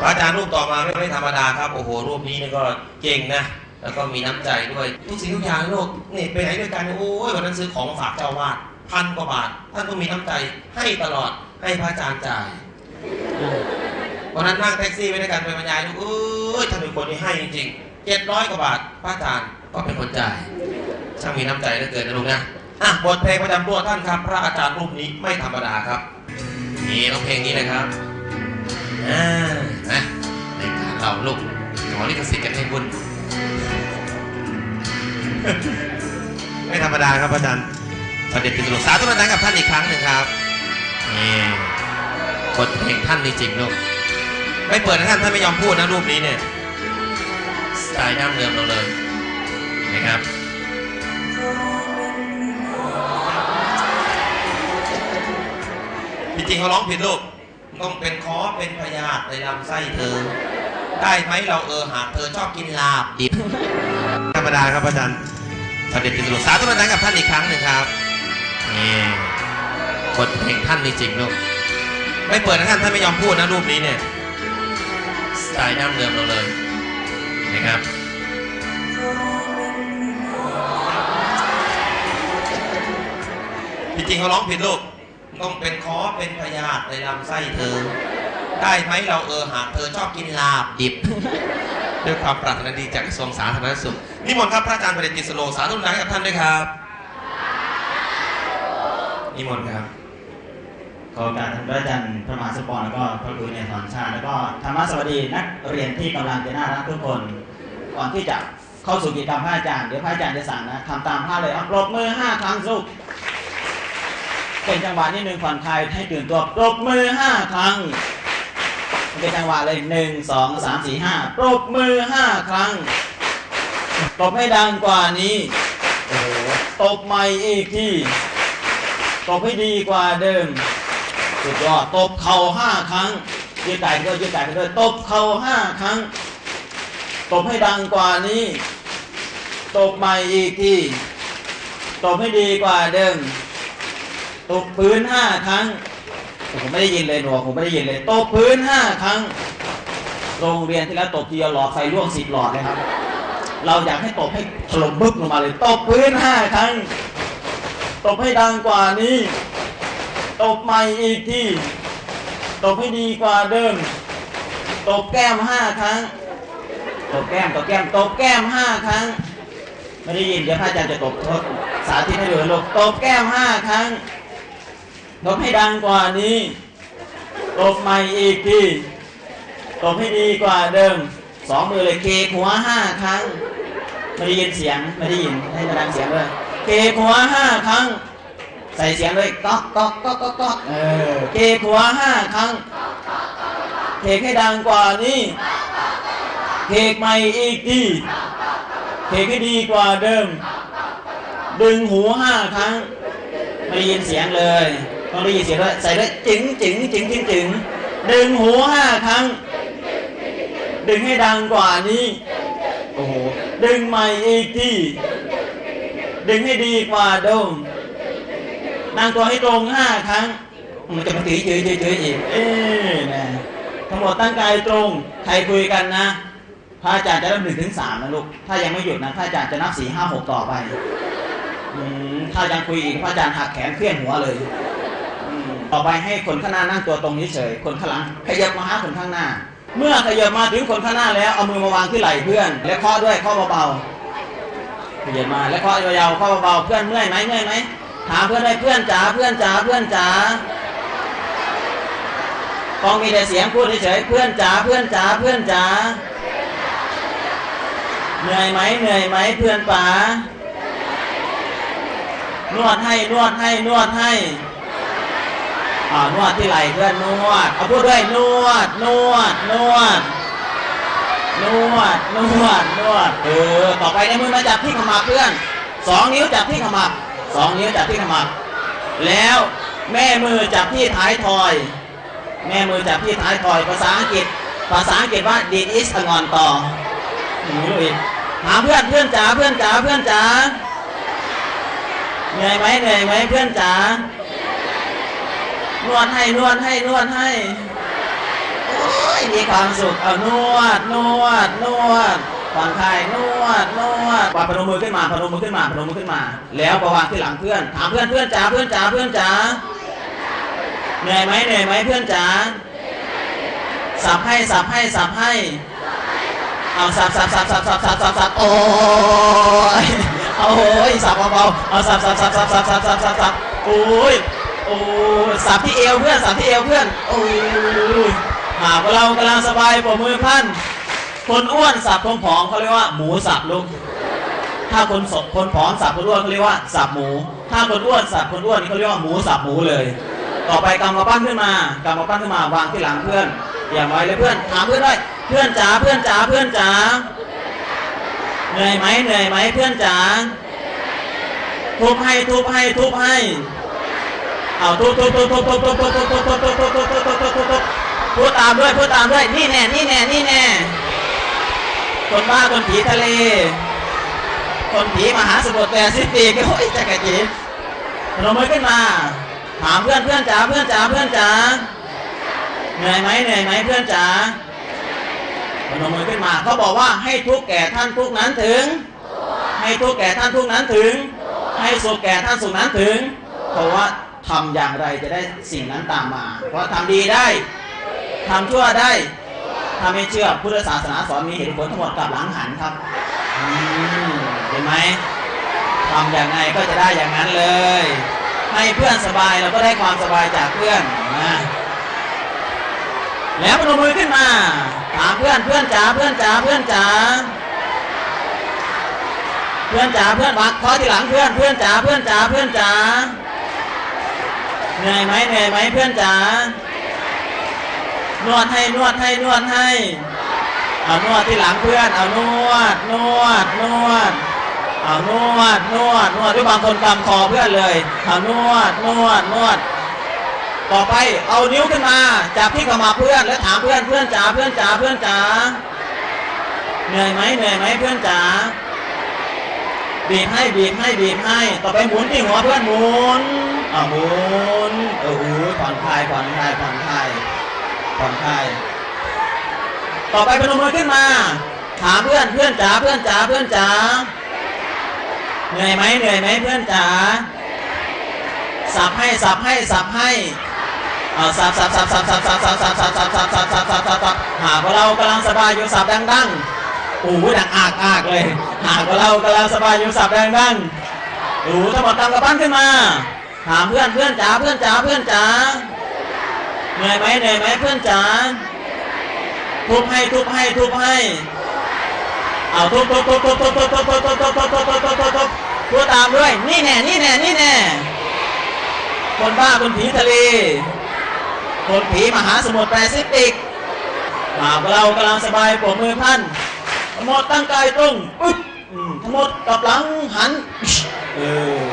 พระอาจารย์รูปต่อมาไม่ไม่ธรรมดาครับโอ้โหรูปนี้นี่ก็เก่งนะแล้วก็มีน้ำใจด้วยทุกสิ่งทุกอย่างในโลกนี่ไปไหนด้วยกันโอ้ยวันนั้นซื้อของมาฝากเจ้าวาดพันกว่าบาทท่านก็มีน้ำใจให้ตลอดให้พระอาจารย์จ่ายวันนั้นนั่งแท็กซี่ไปด้วยกันไปบรรยายลูเอ้ยท่านเป็นคนที่ให้จริงๆเจ็ดร้อยกว่าบาทพระอาจารย์ก็เป็นคนจ่ายช่างมีน้ำใจเหลือเกินนะลุงนะอะบทเพลงประจำตัวท่านครับ พระอาจารย์รูปนี้ไม่ธรรมดาครับนี่ต้องเพลงนี้เลยครับ อ่านะในการเราลูกขอลิขสิทธิ์กันให้บุญไม่ธรรมดาครับอาจารย์ประเด็นเป็นตลกสาธุนันกับท่านอีกครั้งหนึ่งครับนี่บทเพลงท่านนี่จริงลูกไม่เปิดนะท่านท่านไม่ยอมพูดนะรูปนี้เนี่ยสไตล์ดั้งเดิมเราเลยนะครับจริงๆเขาร้องผิดลูก ต้องเป็นคอเป็นพยาธิในลำไส้เธอ ได้ไหมเราเออหากเธอชอบกินลาบดิบธรรมดาครับอาจารย์ประเด็นเป็นตลกสาธุนันกับท่านอีกครั้งหนึ่งครับนี่บทเพลงท่านมีจริงลูกไม่เปิดนะท่านท่านไม่ยอมพูดนะรูปนี้เนี่ยสไตล์ดั้งเดิมเราเลยนะครับจริงเขาร้องผิดลูก ต้องเป็นคอเป็นพยาธิในลำไส้เธอ ได้ไหมเราเออหากเธอชอบกินลาบดิบ ด้วยความปรารถนาดีจากกระทรวงสาธารณสุขนิมนต์ครับพระอาจารย์ประเด็นจิตสโลสาธุนันกับท่านด้วยครับนิมนต์ครับขอโอกาสท่านพระอาจารย์พระมหาสปองแล้วก็พระครูในสอนชาแล้วก็ธรรมสวัสดีนักเรียนที่กำลังจะน่ารักทุกคนก่อนที่จะเข้าสู่กิจกรรมพระอาจารย์เดี๋ยวพระอาจารย์จะสั่งนะทำตามพระเลยเอาปรบมือห้าครั้งสุก เป็นจังหวะนิดนึงผ่อนคลายให้ตื่นตัวปรบมือห้าครั้งเป็นจังหวะเลยหนึ่งสองสามสี่ห้าปรบมือห้าครั้งปรบให้ดังกว่านี้โอ้ตบใหม่อีกทีตบให้ดีกว่าเดิมสุดยอดตบเข่าห้าครั้งยืดไก่ด้วยยืดไก่ด้วยตบเข่าห้าครั้งตบให้ดังกว่านี้ตบใหม่อีกทีตบให้ดีกว่าเดิม ตบพื้นห้าครั้ง ผมไม่ได้ยินเลยหนวกผมไม่ได้ยินเลยตบพื้นห้าครั้ง โรงเรียนที่แล้วตบทีหลอดไฟร่วงสิบหลอดเลยครับ เราอยากให้ตบให้ถล่มบึ้มลงมาเลยตบพื้นห้าครั้งตบให้ดังกว่านี้ตบใหม่อีกทีตบให้ดีกว่าเดิมตบแก้มห้าครั้งตบแก้มตบแก้มตบแก้มห้าครั้ง ไม่ได้ยินเดี๋ยวพระอาจารย์จะตบทดสาธิตให้ดูลูกตบแก้มห้าครั้ง ตบให้ดังกว่านี้ตบใหม่อีกทีตบให้ดีกว่าเดิมสองมือเลยเคหัวห้าครั้งไม่ได้ยินเสียงไม่ได้ยินให้มันดังเสียงเลยเคหัวห้าครั้ง ใส่เสียงเลยก๊อกก๊อกก๊อกก๊อกก๊อกเออเคหัวห้าครั้งเคกให้ดังกว่านี้เคกใหม่อีกทีเคกให้ดีกว่าเดิม ดึงหูห้าครั้งไม่ได้ยินเสียงเลย ต้องได้ยินเสียงด้วยใส่ด้วยจึงจึงจึงจึงจึงดึงหูห้าครั้ง ดึงให้ดังกว่านี้ โอ้โห ดึงใหม่อีกทีดึงให้ดีกว่าเดิมนั่งตัวให้ตรงห้าครั้ง มันจะมาตีเฉยเฉยๆอีก เอ๊นะทั้งหมดตั้งกายตรง ใครคุยกันนะ พระอาจารย์จะนับหนึ่งถึงสามนะลูก ถ้ายังไม่หยุดนะ พระอาจารย์จะนับสี่ห้าหกต่อไป ถ้ายังคุยอีกพระอาจารย์หักแขนเพี้ยนหัวเลย ต่อไปให้คนข้างหน้านั่งตัวตรงนี้เฉย คนข้างหลังขยับมาหาคนข้างหน้า เมื่อขยับมาถึงคนข้างหน้าแล้วเอามือมาวางที่ไหล่เพื่อน และเคาะด้วยเคาะเบาๆขยับมาและเคาะยาวๆเคาะเบาๆเพื่อนเมื่อยไหมเมื่อยไหมถามเพื่อนได้เพื่อนจ๋าเพื่อนจ๋าเพื่อนจ๋าต้องมีแต่เสียงพูดเฉยๆเพื่อนจ๋าเพื่อนจ๋าเพื่อนจ๋าเหนื่อยไหมเหนื่อยไหมเพื่อนป๋านวดให้นวดให้นวดให้ นวดที่ไหล่เพื่อนนวดเอาพูดด้วยนวดนวดนวดนวดนวดนวดเออต่อไปในมือมาจับที่ขมับเพื่อนสองนิ้วจับที่ขมับสองนิ้วจับที่ขมับแล้วแม่มือจับที่ท้ายทอย แม่มือจับที่ท้ายทอยภาษาอังกฤษ ภาษาอังกฤษว่า did is งอนต่อหาเพื่อนเพื่อนจ๋าเพื่อนจ๋าเพื่อนจ๋าเหนื่อยไหมเหนื่อยไหมเพื่อนจ๋า นวดให้นวดให้นวดให้โอ้ยมีความสุขเอานวดนวดนวดผ่อนคลายนวดนวดวางพนมมือขึ้นมาพนมมือขึ้นมาพนมมือขึ้นมา แล้วประวางที่หลังเพื่อนถามเพื่อนเพื่อนจ๋าเพื่อนจ๋าเพื่อนจ๋าเหนื่อยไหมเหนื่อยไหมเพื่อนจ๋าสับให้สับให้สับให้เอาสับสับสับสับสับสับสับสับโอ้ยเอาโอ้ยสับเบาๆเอาสับสับสับสับสับสับสับสับสับโอ้ย โอ้สับที่เอวเพื่อนสับที่เอวเพื่อนโอ้ยหากเรากำลังสบายปรบมือพันคนอ้วนสับคนผอมเขาเรียกว่าหมูสับลูกถ้าคนสดคนผอมสับคนอ้วนเขาเรียกว่าสับหมู ถ้าคนอ้วนสับคนอ้วนนี่เขาเรียกว่าหมูสับหมูเลย ต่อไปกำมาปั้นขึ้นมากำมาปั้นขึ้นมาวางที่หลังเพื่อนอย่าไว้เลยเพื่อนถามเพื่อนด้วยเพื่อนจ๋าเพื่อนจ๋าเพื่อนจ๋าเหนื่อยไหมเหนื่อยไหมเพื่อนจ๋าทุบให้ทุบให้ทุบให้ เอาทุบทุบทุบทุบทุบทุบทุบทุบทุบทุบทุบทุบทุบทุบทุบทุบทุบทุบพูดตามด้วยพูดตามด้วยนี่แน่นี่แน่นี่แน่คนบ้าคนผีทะเล คนผีมหาสมุทรแปซิฟิกโอ้ยจักรจีพนมมือขึ้นมาถามเพื่อนเพื่อนจ๋าเพื่อนจ๋าเพื่อนจ๋าเหนื่อยไหมเหนื่อยไหมเพื่อนจ๋าพนมมือขึ้นมาเขาบอกว่าให้ทุกแก่ท่านทุกนั้นถึง ให้ทุกแก่ท่านทุกนั้นถึง ให้สุขแก่ท่านสุขนั้นถึงเพราะว่า ทำอย่างไรจะได้สิ่งนั้นตามมา เพราะทำดีได้ทำชั่วได้ถ้าไม่เชื่อพุทธศาสนาสอนมีเหตุผลทั้งหมดกลับหลังหันครับเห็นไหมทำอย่างไงก็จะได้อย่างนั้นเลย ให้เพื่อนสบายเราก็ได้ความสบายจากเพื่อนนะแล้วพนมมือขึ้นมาถามเพื่อนเพื่อนจ๋าเพื่อนจ๋าเพื่อนจ๋าเพื่อนจ๋าเพื่อนวักขอที่หลังเพื่อนเพื่อนจ๋าเพื่อนจ๋าเพื่อนจ๋า เหนื่อยไหมเหนื่อยไหมเพื่อนจ๋านวดให้นวดให้นวดให้เอานวดที่หลังเพื่อนเอานวดนวดนวดเอานวดนวดนวดด้วยบางคนกำคอเพื่อนเลยเอานวดนวดนวดต่อไปเอานิ้วขึ้นมาจับที่ขมับเพื่อนแล้วถามเพื่อนเพื่อนจ๋าเพื่อนจ๋าเพื่อนจ๋าเหนื่อยไหมเหนื่อยไหมเพื่อนจ๋าบีบให้บีบให้บีบให้ ต่อไปหมุนที่หัวเพื่อนหมุน อาหมุนเอออู้ผ่อนคลายผ่อนคลายผ่อนคลายผ่อนคลาย ต่อไปพนมมือขึ้นมา ถามเพื่อนเพื่อนจ๋าเพื่อนจ๋าเพื่อนจ๋าเหนื่อยไหมเหนื่อยไหมเพื่อนจ๋าสับให้สับให้สับให้เอาสับสับสับสับสับสับสับสับสับสับสับสับสับสับสับสับหากว่าเรากำลังสบายอยู่สับดังดังโอ้โหดังอากอากเลย หากว่าเรากำลังสบายอยู่สับดังดังโอ้โหทั้งหมดตามกระปั้นขึ้นมา ถามเพื่อนเพื่อนจ๋าเพื่อนจ๋าเพื่อนจ๋าเหนื่อยไหมเหนื่อยไหมเพื่อนจ๋าทุบให้ทุบให้ทุบให้เอาทุบทุบทุบทุบทุบทุบทุบทุบทุบทุบทุบทุบทุบทุบทุบทุบตามด้วย นี่แน่นี่แน่นี่แน่คนบ้าคนผีทะเลคนผีมหาสมุทรแปซิฟิกหากเรากำลังสบายปรบมือทั้งหมดตั้งกายตรงปึ๊บอืมทั้งหมดกลับหลังหันเออ